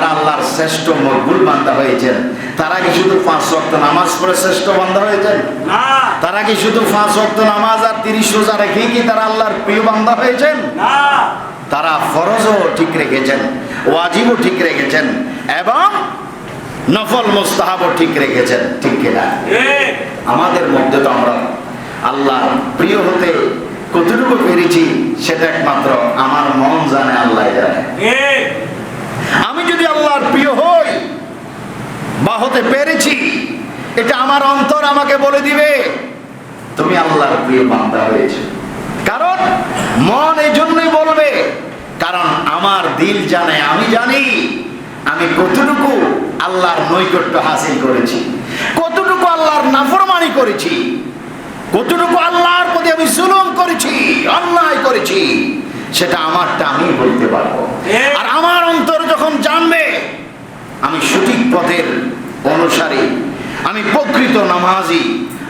যারা আল্লাহর শ্রেষ্ঠ মকবুল বান্দা হয়েছেন তারা কি শুধু পাঁচ ওয়াক্ত নামাজ পড়ে শ্রেষ্ঠ বান্দা হয়েছেন? তারা কি শুধু পাঁচ ওয়াক্ত নামাজ আর তিরিশ রোজা রেখেই কি তারা আল্লাহর প্রিয় বান্দা হয়েছেন? তারা ফরজও ঠিক রেখেছেন ওয়াজিবও ঠিক রেখেছেন এবং নফল মোস্তাহাবও ঠিক রেখেছেন ঠিক কিনা? আমাদের মধ্যে তো আমরা আল্লাহ প্রিয় হতে কতটুকু পেরেছি সেটা একমাত্র আমার মন জানে আল্লাহ জানে। আল্লাহর প্রিয় হই বা হতে পেরেছি এটা আমার অন্তর আমাকে বলে দিবে তুমি আল্লাহর প্রিয় বান্দা হয়েছে। কারণ মন এই জন্যই বলবে কারণ আমার দিল জানে আমি জানি আমি কতটুকু আল্লাহর নৈকট্য হাসিল করেছি কতটুকু আল্লাহর নাফরমানি করেছি কতটুকু আল্লাহর প্রতি আমি জুলুম করেছি অন্যায় করেছি সেটা আমারটা আমি বলতে পারব। আর আমার অন্তর যখন জানবে আমি সঠিক পথের অনুসারী আমি প্রকৃত নামাজি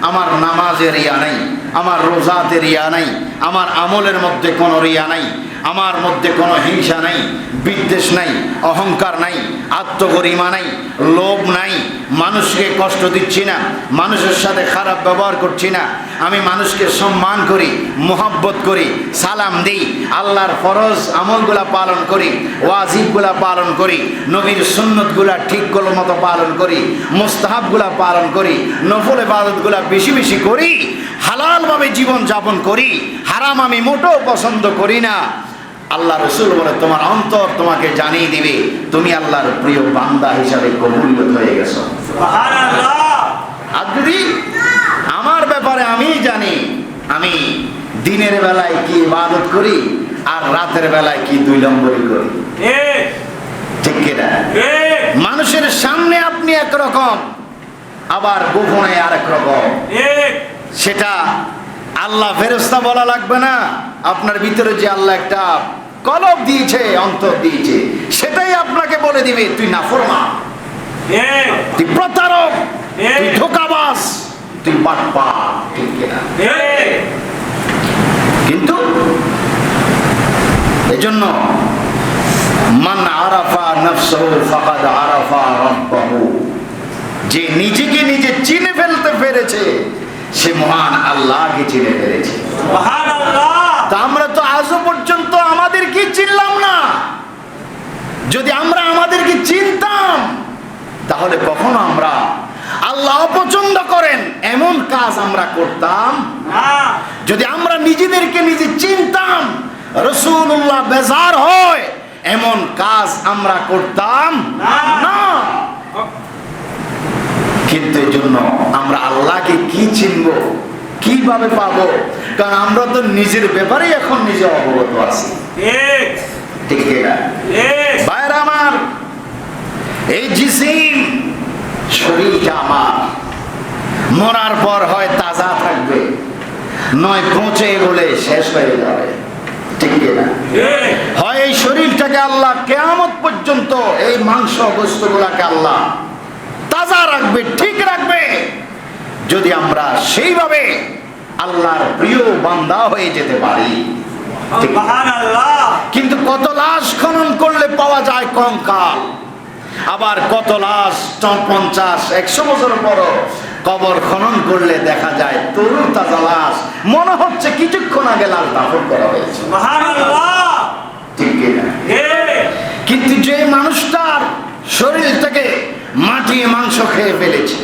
আমার নামাজের ইয়া নাই আমার রোজাতের রিয়া নাই, আমার আমলের মধ্যে কোনো রিয়া নাই, আমার মধ্যে কোনো হিংসা নাই, বিদ্বেষ নাই, অহংকার নাই, আত্মগরিমা নাই, লোভ নাই, মানুষকে কষ্ট দিচ্ছি না, মানুষের সাথে খারাপ ব্যবহার করছি না, আমি মানুষকে সম্মান করি, মোহাব্বত করি, সালাম দিই, আল্লাহর ফরজ আমলগুলা পালন করি, ওয়াজিবগুলা পালন করি, নবীর সুন্নতগুলা ঠিক মতো পালন করি, মোস্তাহাবগুলা পালন করি, নফল ইবাদতগুলা বেশি বেশি করি হালালভাবে জীবন যাপন করি হারাম আমি মোটেও পছন্দ করি না। আল্লাহ রসুল বলে তোমার অন্তর তোমাকে জানিয়ে দিবে তুমি আল্লাহর প্রিয় বান্দা হিসাবে কবুলিয়ত হয়ে গেছো। আর যদি আমার ব্যাপারে আমি জানি আমি দিনের বেলায় কি ইবাদত করি আর রাতের বেলায় কি দুই নম্বরই করি। ঠিক। কিনা মানুষের সামনে আপনি একরকম আবার গোপনে আরেক রকম। ঠিক। সেটা আল্লাহ ফেরস্তা বলা লাগবে না। আপনার ভিতরে যে আল্লাহ একটা কলব দিয়েছে অন্তর দিয়েছে সেটাই আপনাকে বলে দিবে তুই নাফরমা। তুই প্রতারক। তুই ধোকাবাস তুই বাটপা কিন্তু এজন্য মান আরাফা নফসহু ফাকাদ আরাফা রাব্বাহু। যে নিজেকে নিজে চিনে ফেলতে পেরেছে সে মহান আল্লাহকে চিনে ফেলেছে। তা আমরা তো আজও পর্যন্ত আমাদেরকে চিনলাম না। যদি আমরা আমাদেরকে চিনতাম তাহলে কখনো আমরা আল্লাহ অপছন্দ করেন এমন কাজ আমরা করতাম। যদি আমরা নিজেদেরকে নিজে চিনতাম রসুল্লাহ বেজার হয় এমন কাজ আমরা করতাম না। না কিন্তু এই জন্য আমরা আল্লাহকে কি চিনব কীভাবে পাবো? কারণ আমরা তো নিজের ব্যাপারে এখন নিজে অবগত আছি। ঠিক ঠিক কিনা আমার এই জিসিম শরীরটা আমার। মরার পর হয় তাজা থাকবে নয় পৌঁছে বলে শেষ হয়ে যাবে। ঠিক হয় এই শরীরটাকে আল্লাহ কেয়ামত পর্যন্ত এই মাংস বস্তুগুলাকে আল্লাহ তাজা রাখবে ঠিক রাখবে। যদি আমরা সেইভাবে আল্লাহর প্রিয় বান্দা হয়ে যেতে পারি কিন্তু কত লাশ খনন করলে পাওয়া যায় কঙ্কাল? আবার কত লাশ পঞ্চাশ একশো বছর পর কবর খনন করলে দেখা যায় তরু তাজা লাশ। মনে হচ্ছে কিছুক্ষণ আগে লাল দাফন করা হয়েছে। কিন্তু যে মানুষটার শরীর থেকে মাটি মাংস খেয়ে ফেলেছে,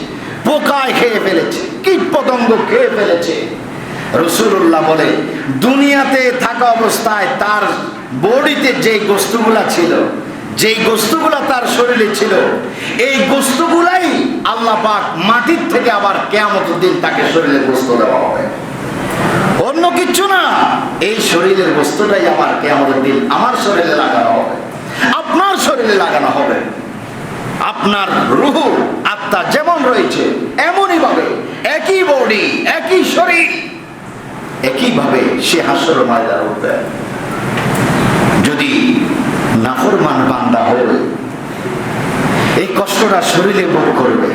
পোকায় খেয়ে ফেলেছে কীট পতঙ্গ খেয়ে ফেলেছে। রসুল্লাহ বলে, দুনিয়াতে থাকা অবস্থায় তার বডিতে যে গোস্তুগুলা ছিল, যেই গোস্তুগুলা তার শরীরে ছিল, এই গোস্তুগুলাই আল্লাহ পাক মাটির থেকে আবার কেয়ামত দিন তাকে শরীরে গোস্ত দেওয়া হবে। অন্য কিচ্ছু না, এই শরীরের বস্তুটাই আমার কেমন দিন আমার শরীরে লাগানো হবে, আপনার শরীরে লাগানো হবে। আপনার রুহু, আত্মা যেমন রয়েছে, এমনই ভাবে একই বডি, একই শরীর একইভাবে সে হাসর ময়দান উঠবে। যদি নাফরমান বান্দা হয়ে এই কষ্টটা শরীরে ভোগ করবে,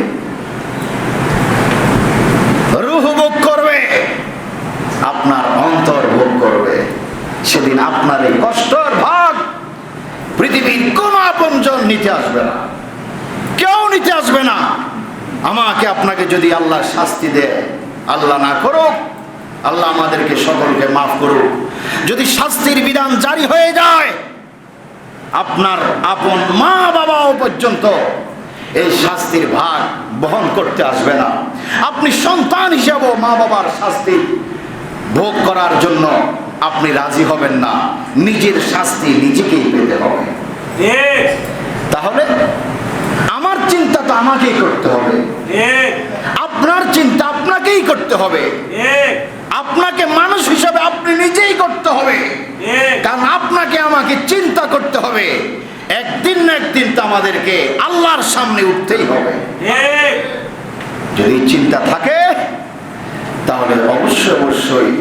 রুহ ভোগ করবে, আপনার অন্তর ভোগ করবে, সেদিন আপনার এই কষ্টর ভাগ পৃথিবীর কোন আপনজন নিতে আসবে না। কেউ নিতে আসবে না। আমাকে আপনাকে যদি আল্লাহ শাস্তি দেয় আল্লাহ না করুক আল্লাহ আমাদেরকে সকলকে মাফ করুক। যদি শাস্তির বিধান জারি হয়ে যায় আপনার আপন মা বাবাও পর্যন্ত এই শাস্তির ভাগ বহন করতে আসবে না। আপনি সন্তান হিসাবেও মা বাবার শাস্তি ভোগ করার জন্য আপনি রাজি হবেন না। নিজের শাস্তি নিজেকেই পেতে হবে। তাহলে চিন্তা তো আমাকেই করতে হবে। আপনার চিন্তা আপনাকেই করতে হবে। আপনাকে মানুষ হিসাবে আপনি নিজেই করতে হবে। কারণ আপনাকে আমাকে চিন্তা করতে হবে। একদিন না একদিন তো আমাদেরকে আল্লাহর সামনে উঠতেই হবে। যদি চিন্তা থাকে তাহলে অবশ্যই অবশ্যই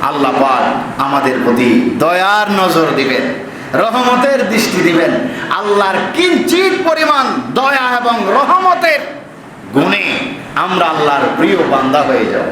আল্লাহ পাক আমাদের প্রতি দয়ার নজর দিবেন। রহমতের দৃষ্টি দিবেন। আল্লাহর কিঞ্চিত পরিমাণ দয়া এবং রহমতের গুণে আমরা আল্লাহর প্রিয় বান্দা হয়ে যাব।